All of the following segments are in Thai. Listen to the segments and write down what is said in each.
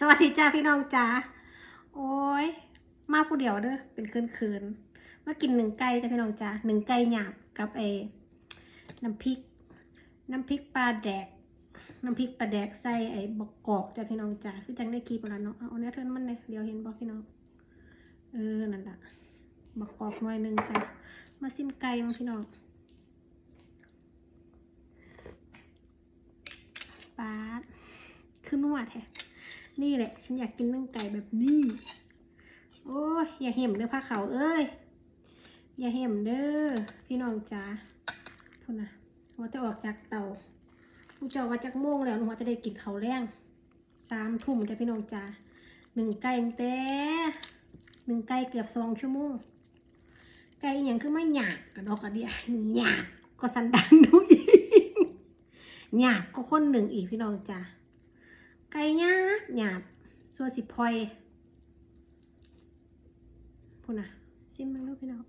สวัสดีจ้าพี่น้องจ้าโอ้ย มาผู้เดียวเด้อเป็นคืนคืนมากินหนึ่งไก่จ้าพี่น้องจ้าหนึ่งไก่หยาบกับเอน้ำพริก น้ำพริกปลาแดก น้ำพริกปลาแดกใส่ไอ้บกกอกจ้าพี่น้องจ้าคือจังได้คลิปแล้วเนาะเอาเนี้ยเทิร์นมันเลยเดี๋ยวเห็นบอกพี่น้องเออนั่นแหละบกกอกหน่อยหนึ่งจ้ามาซิมไก่มั้งพี่น้องปาดคือนัวแท้ นี่แหละ ฉันอยากกินนึ่งไก่แบบนี้ โอ้ยอย่าเห็มเด้อผ้าเขาเอ้ย อย่าเห็มเด้อพี่น้องจ๋าพูดนะว่าจะออกจากเตาลูกเจ้าว่าจากโมงแล้วหนูว่าจะได้กินเขาแรงสามทุ่มจ้ะพี่น้องจ๋าหนึ่งไก่ตั้งแต่หนึ่งไก่เกือบสองชั่วโมง ไก่อย่างคือไม่หยาบกระดอกกระเดียหยาบก็สันดังดูอีกหยาบก็คนหนึ่งอีกพี่น้องจ๋า ก่ยาบหยาบส่วนสิพอยพูนะซิมมันลูกพี่น้อง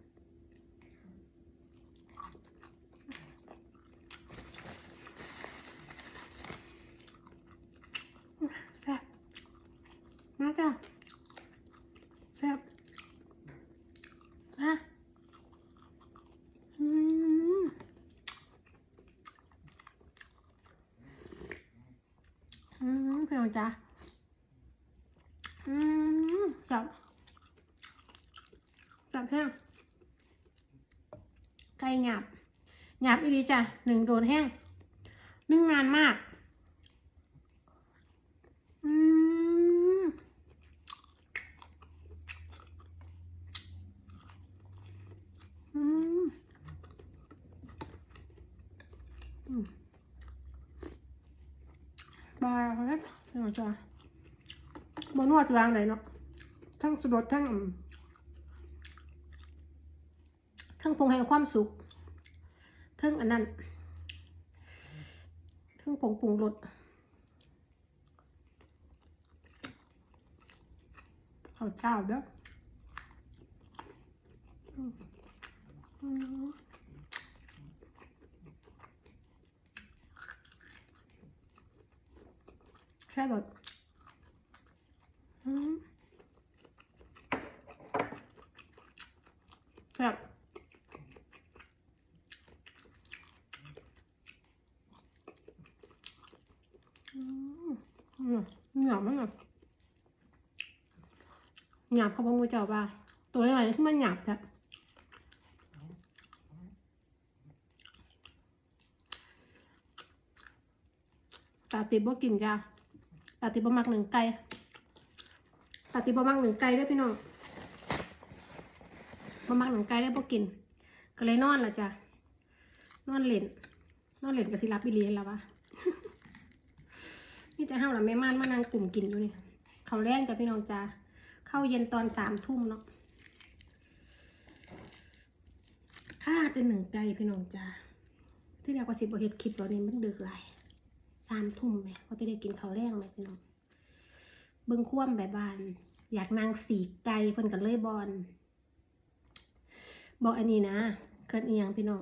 แซ่บมาจ้ะแซ่บมาอืม อืมพี่ น้องจ้าอืมสับสับแห้งไก่หยาบหยาบอีดีจ้ะหนึ่งโดนแห้งนึ่งนานมาก อืมอืมอืมบายครับ พี่น้องจ้าบนวดจะวางไหนเนาะทั้งสุดรสทั้งทั้งพงแห่งความสุขทั้งอันนั้นทั้งผงปรุงรสข้าวเจ้าเด้ออืมอืมใช่แบบอืมแบบอืมอืมหยาบมาก หยาบเขาบอกมือเจ้าป่ะตัวอะไรที่มันหยาบจ้ะตาติบบ่กินจ้าตาติบบ่มักหนึ่งไก่ตาติบบ่มักหนึ่งไก่ด้วยพี่น้องบ่มักหนึ่งไก่ได้บ่กิน ก็เลยนอนละจ้ะนอนเล่นนอนเล่นกับสิรับบิเลียนแล้ววะนี่แต่เฮาล่ะแม่ม่านมานั่งกลุ่มกินอยู่นี่เขาแรงจ้ะพี่น้องจ้า เข้าเย็นตอนสามทุ่มเนาะถ้าเป็นหนึ่งไก่พี่น้องจ้าที่เรียกว่าสิบเฮ็ดคลิปตอนนี้มันดึกหลายสามทุ่มแหม่พอจะได้กินข้าวแรงเลยพี่น้องเบิ่งคว่ำแบบบาน อยากนางสีไก่เพิ่นกันเลยบอลบอกอันนี้นะเคินเอียงพี่น้อง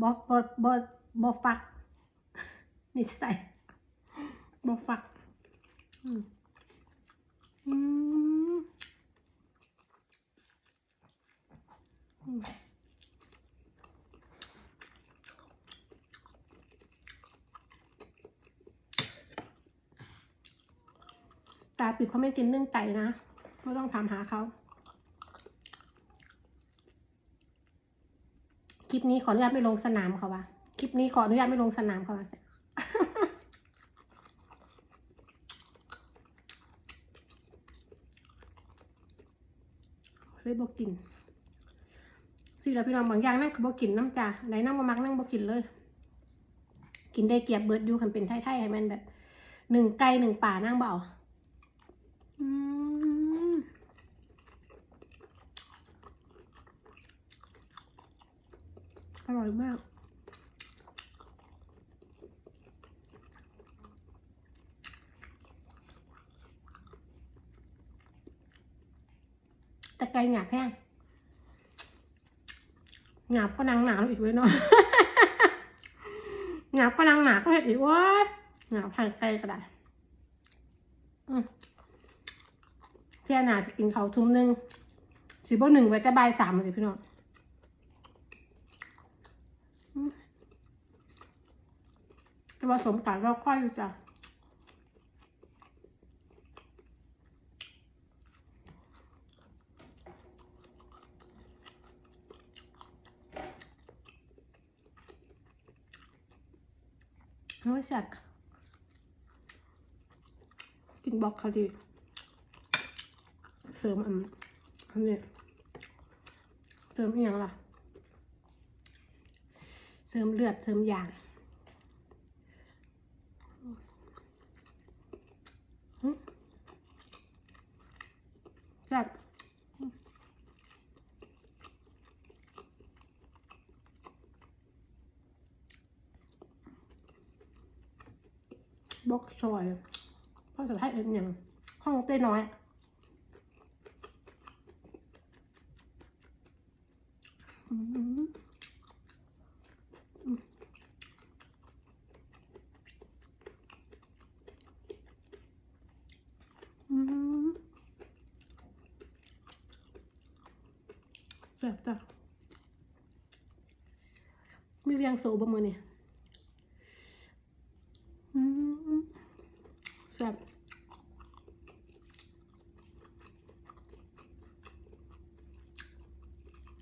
บอบอบอบอฟักนิสัยบอฟัก อืมอืมอืม ตาปิดเขาไม่กินเรื่องไก่นะไม่ต้องถามหาเขา คลิปนี้ขออนุญาตไม่ลงสนามเขาวะคลิปนี้ขออนุญาตไม่ลงสนามเขาวะเลยบอกกิน สิแล้วพี่น้องบางอย่างนั่งคือบอกินน้ำจ่าไหนนั่งมามักนั่งบอกินเลย กินได้เกียบเบิร์ดอยูคันเป็นไทยๆให้มันแบบหนึ่งไก่หนึ่งป่านั่งเบาอืมอร่อยมากแต่ไก่หยาบแห้ง หยาบก็นางหนาอีกไว้ยเนาะหยาบก็นางหนาก็เห็ดอีกว่าหยาบพันไก่ก็ได้เที่ยหนาจะกินเขาทุ่มหนึ่งสิบ่หนึ่งไว้แต่บ่ายสามเลยพี่น้องอืมแต่ว่าสมการเราค่อยอยู่จ้ะ โอ้ยแซ่บกินบล็อกเขาดีเสริมอันอันนี้เสริมอหย่างล่ะ เสริมเลือดเสริมยางหึแซ่บ บอกซอยภาษาไทยเอ็นอย่างห้องเต้น้อย อืมแซ่บจ้ะมีเวียงโซบะมือเนี่ยอืมแซ่บ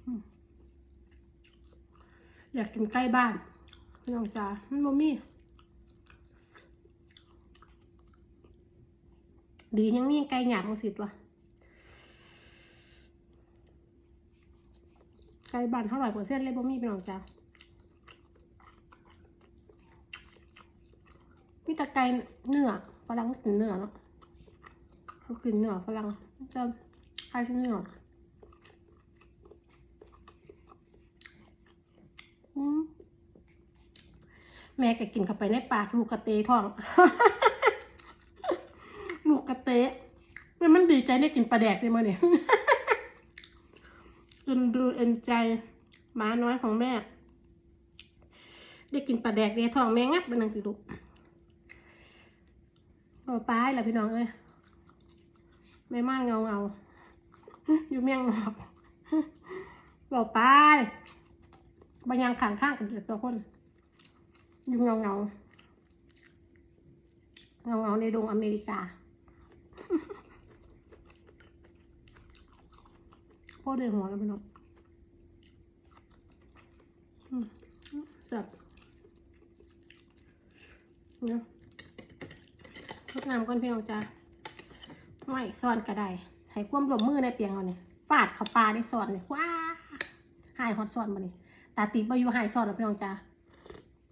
อืม อยากกินใกล้บ้านพี่น้องจ๋ามันบ่มีดียังมีไก่หยาบมาสิตัวไก่บ้านเท่าไหร่เปอร์เซ็นต์เลยบ่มีพี่น้องจ๋ามีแต่ไก่เนื้อฝรั่งกินเนื้อเนาะเขากินเนื้อฝรั่งจะไก่เนื้ออืม แม่ก็กินเข้าไปในปากลูกกระเตท้อง ลูกกระเตะมันมันดีใจได้กินปลาแดกเลยมั้เนี่ยจนดูเอ็นใจหมาน้อยของแม่ ได้กินปลาแดกเดียท้องแม่งับเป็นนังติลูกเอาป้ายล่ะพี่น้องเอ้ยแม่ม่านเงาเงาๆอยู่เมียงนอกบอกป้าย บางอย่างขังข้างกันเจ็ดตัวคนอยู่เงาเงาเงาเงาในดงอเมริกาพ่อเดือดหัวแล้วพี่น้องสับเนี่ยทดน้ำก่อนพี่น้องจ้าไม่ซ่อนกระไดให้ความร่วมมือในเปียงเอาเนี่ยฟาดเขาปลาได้ซ่อนเนี่ยว้าหายฮอตซ่อนมาเนี่ยาติดมาอยู่หายซอนแล้วพี่น้องจ้า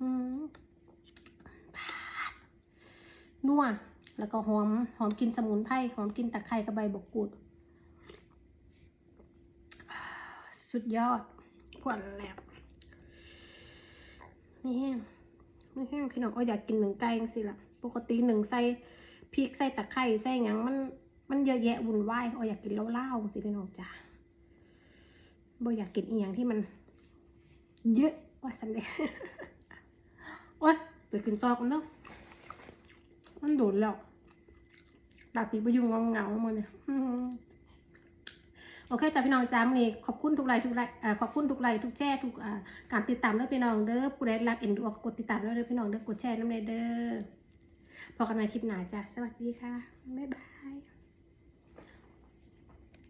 อืมปาดนัวแล้วก็หอมหอมกินสมุนไพรหอมกินตะไคร้กับใบบกกูด สุดยอดผวนแล้วไม่แห้งไม่แห้งพี่น้องเอาอยากกินหนึ่งไก่สิล่ะ ปกติหนึ่งใส่พริกใส่ตะไคร้ใส่หยังมันมันเยอะแยะวุ่นวายเอาอยากกินเล่าๆสิพี่น้องจ้าบ่อยากกินอีหยังที่มัน เยอะว่าสันเดโอ๊ยไปกินจอกันเนาะมันโดนแล้วตาตีไปยุ่งเงาๆมาเนี่ยอื้อหือโอเคจ้าพี่น้องจ้ามีขอบคุณทุกไลค์ทุกไลค์ขอบคุณทุกไลค์ทุกแชร์ทุกาการติดตามเด้อพี่น้องเด้อผู้ใดรักเอ็นดูก็กดติดตามเด้อพี่น้องเด้อกดแชร์น้ำเลยเด้อพอกันใหม่คลิปหน้าจ้าสวัสดีค่ะบ๊ายบาย